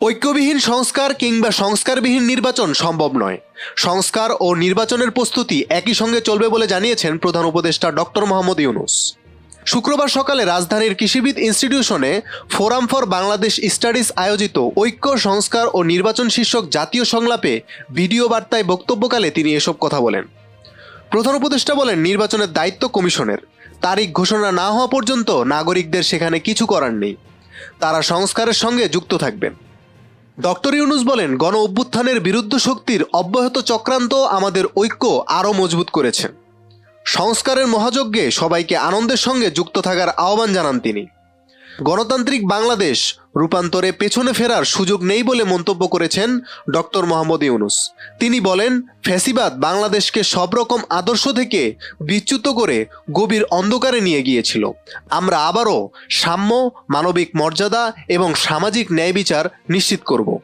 ঐক্যবিহীন সংস্কার কিংবা সংস্কারবিহীন নির্বাচন সম্ভব নয়। সংস্কার ও নির্বাচনের প্রস্তুতি একই সঙ্গে চলবে বলে জানিয়েছেন প্রধান উপদেষ্টা ডক্টর মোহাম্মদ ইউনুস। শুক্রবার সকালে রাজধানীর কৃষিবিদ ইনস্টিটিউশনে ফোরাম ফর বাংলাদেশ স্টাডিজ আয়োজিত ঐক্য, সংস্কার ও নির্বাচন শীর্ষক জাতীয় সংলাপে ভিডিও বার্তায় বক্তব্যকালে তিনি এসব কথা বলেন। প্রধান উপদেষ্টা বলেন, নির্বাচনের দায়িত্ব কমিশনের। তারিখ ঘোষণা না হওয়া পর্যন্ত নাগরিকদের সেখানে কিছু করার নেই। তারা সংস্কারের সঙ্গে যুক্ত থাকবেন। ডক্টর ইউনুস বলেন, গণ অভ্যুত্থানের বিরুদ্ধ শক্তির অব্যাহত চক্রান্ত আমাদের ঐক্য আরও মজবুত করেছে। সংস্কারের মহাযজ্ঞে সবাইকে আনন্দের সঙ্গে যুক্ত থাকার আহ্বান জানান তিনি। গণতান্ত্রিক বাংলাদেশ রূপান্তরে পেছনে ফেরার সুযোগ নেই বলে মন্তব্য করেছেন ডক্টর মোহাম্মদ ইউনুস। তিনি বলেন, ফ্যাসিবাদ বাংলাদেশকে সব রকম আদর্শ থেকে বিচ্যুত করে গভীর অন্ধকারে নিয়ে গিয়েছিল। আমরা আবারও সাম্য, মানবিক মর্যাদা এবং সামাজিক ন্যায় বিচার নিশ্চিত করব।